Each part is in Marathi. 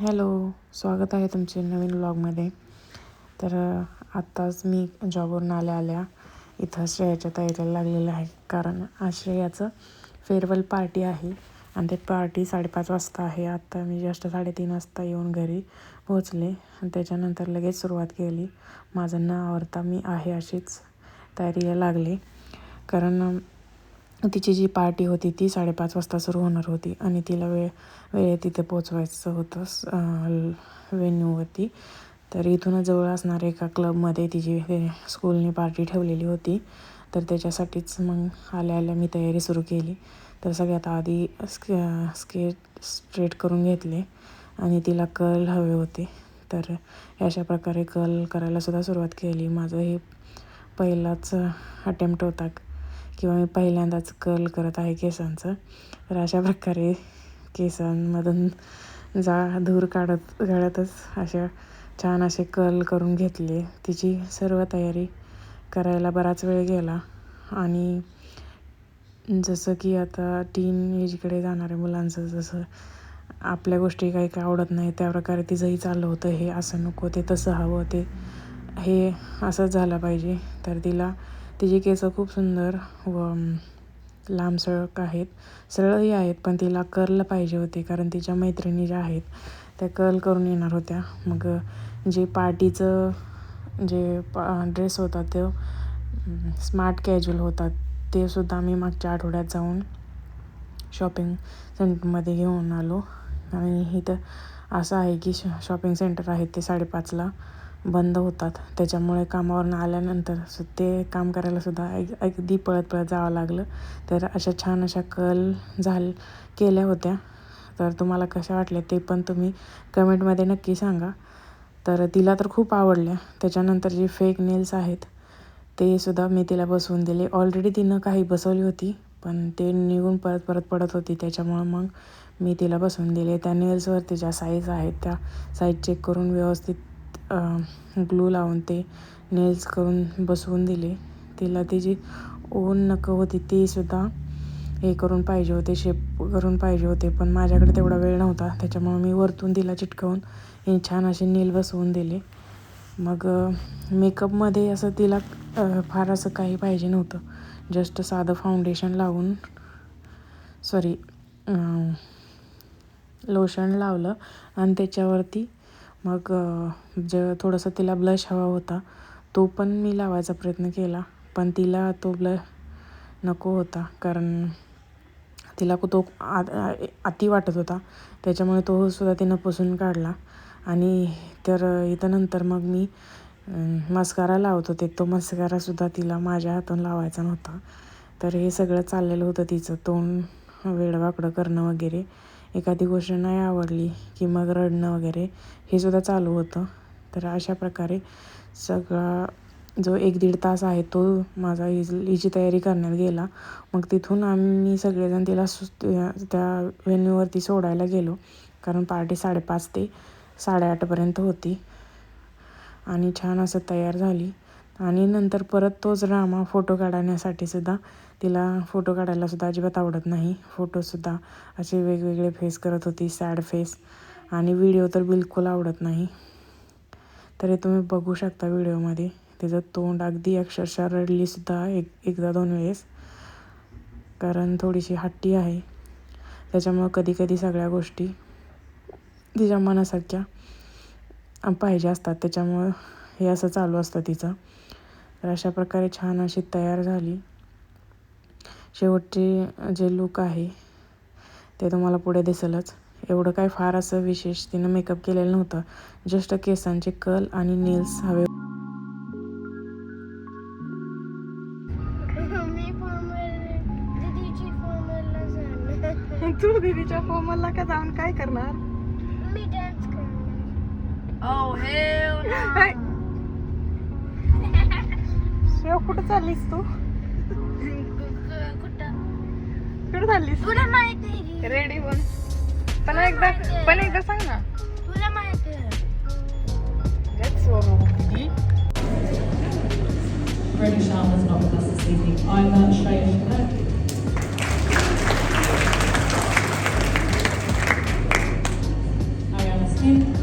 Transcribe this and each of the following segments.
हॅलो स्वागत आहे तुमचे नवीन ब्लॉगमध्ये तर आत्ताच मी जॉबवरून आल्या आल्या इथं श्रेयाच्या तयारीला लागलेलं आहे. कारण आज श्रेयाचं फेअरवेल पार्टी आहे. आणि ते पार्टी साडेपाच वाजता आहे. आत्ता मी जस्ट साडेतीन वाजता येऊन घरी पोहोचले. आणि त्याच्यानंतर लगेच सुरुवात केली. माझं न आवडता मी आहे अशीच तयारीला लागले. कारण तिची जी पार्टी होती ती साडेपाच वाजता सुरू होणार होती आणि तिला वेळ वेळेत तिथे पोचवायचं होतं वेन्यूवरती तर इथूनच जवळ असणाऱ्या एका क्लबमध्ये तिची स्कूलने पार्टी ठेवलेली होती. तर त्याच्यासाठीच मग आल्या आल्या मी तयारी सुरू केली. तर सगळ्यात आधी स्के स्केट स्ट्रेट करून घेतले आणि तिला कर्ल हवे होते. तर अशा प्रकारे कर्ल करायला सुद्धा सुरुवात केली. माझं हे पहिलाच अटेम्प्ट होता. किंवा मी पहिल्यांदाच कर्ल करत आहे केसांचं तर अशा प्रकारे केसांमधून जा धूर काढत काढतच अशा छान असे कर्ल करून घेतले. तिची सर्व तयारी करायला बराच वेळ गेला. आणि जसं की आता टीन एजकडे जाणाऱ्या मुलांचं जसं आपल्या गोष्टी काही काय आवडत नाही त्या प्रकारे तिचंही चाललं होतं. हे असं नको ते तसं हवं ते हे असंच झालं पाहिजे. तर तिला तिची केसं खूप सुंदर व लांब सळक आहेत. सरळही आहेत पण तिला कर्ल पाहिजे होते कारण तिच्या मैत्रिणी ज्या आहेत त्या कर्ल करून येणार होत्या. मग जे पार्टीचं जे पा ड्रेस होता तो स्मार्ट कॅज्युअल होता ते सुद्धा मी मागच्या आठवड्यात जाऊन शॉपिंग सेंटरमध्ये घेऊन आलो. आणि इथं असं आहे की श शॉपिंग सेंटर आहे ते साडेपाचला. बंद होतात. त्याच्यामुळे कामावरून आल्यानंतर सु ते काम करायलासुद्धा एक अगदी पळत पळत जावं लागलं. तर अशा छान अशा कल झाल केल्या होत्या. तर तुम्हाला कशा वाटल्या ते पण तुम्ही कमेंटमध्ये नक्की सांगा. तर तिला तर खूप आवडल्या. त्याच्यानंतर जे फेक नेल्स आहेत ते सुद्धा मी तिला बसवून दिले. ऑलरेडी तिनं काही बसवली होती पण ते निघून परत परत पडत होती. त्याच्यामुळं मग मी तिला बसवून दिले. त्या नेल्सवरती ज्या साईज आहेत त्या साईज चेक करून व्यवस्थित ग्लू लावून ते नेल्स करून बसवून दिले. तिला ती जी ऊन नको होती तीसुद्धा हे करून पाहिजे होते शेप करून पाहिजे होते पण माझ्याकडे तेवढा वेळ नव्हता. त्याच्यामुळं मी वरतून तिला चिटकवून हे छान असे नील बसवून दिले. मग मेकअपमध्ये असं तिला फार असं काही पाहिजे नव्हतं. जस्ट साधं फाउंडेशन लावून सॉरी लोशन लावलं आणि त्याच्यावरती मग अ, ज थोडंसं तिला ब्लश हवा होता. तो पण मी लावायचा प्रयत्न केला पण तिला तो ब्ल नको होता. कारण तिला तो आ अति वाटत होता. त्याच्यामुळे तो सुद्धा तिनं पुसून काढला. आणि तर इथं नंतर मग मी मस्कारा लावत होते. तो मस्कारासुद्धा तिला माझ्या हातून लावायचा नव्हता. तर हे सगळं चाललेलं होतं तिचं. तोंड वेडवाकडं करणं वगैरे. एखादी गोष्ट नाही आवडली की मग रडणं वगैरे हे सुद्धा चालू होतं. तर अशा प्रकारे सगळा जो एक दीड तास आहे तो माझा हिज हिची तयारी करण्यात गेला. मग तिथून आम्ही सगळेजण तिला सु त्या त्या व्हेन्यूवरती सोडायला गेलो. कारण पार्टी साडेपाच ते साडेआठपर्यंत होती. आणि छान असं तयार झाली. आणि नंतर परत तोच ड्रामा फोटो काढण्यासाठी सुद्धा तिला फोटो काढायला सुद्धा अजिबात आवडत नाही. फोटोसुद्धा असे वेगवेगळे फेस करत होती सॅड फेस. आणि व्हिडिओ तर बिलकुल आवडत नाही. तर हे तुम्ही बघू शकता व्हिडिओमध्ये. तिचं तोंड अगदी अक्षरशः रडलीसुद्धा एक एकदा दोन वेळेस. कारण थोडीशी हट्टी आहे. त्याच्यामुळं कधी कधी सगळ्या गोष्टी तिच्या मनासारख्या पाहिजे असतात. त्याच्यामुळं हे असं चालू असतं तिचं. तर अशा प्रकारे छान अशी तयार झाली. शेवटचे जे लुक आहे ते तुम्हाला पुढे दिसेलच. एवढं काय फार असं विशेष तिनं मेकअप केलेलं नव्हतं. जस्ट केसांचे कल आणि नेल्स हवे फॉर्मलला तू दीदीच्या फोमलला का जाऊन काय करणार? मी डान्स करणार. ओ हे शिवा कुठं चाललीस तू? कुठं चाललीस? तुला माहिती रेडी बोल. पण एकदा पण एकदा सांग ना. तुला माहिती Thank you.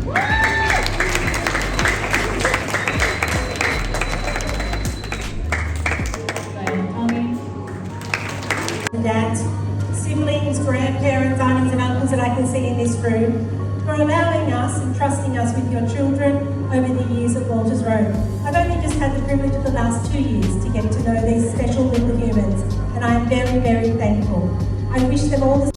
Dads, siblings, grandparents, aunties and uncles that I can see in this room, for allowing us and trusting us with your children over the years at Walters Road. I've only just had the privilege of the last two years to get to know these special little humans, and I am very, very thankful. I wish them all the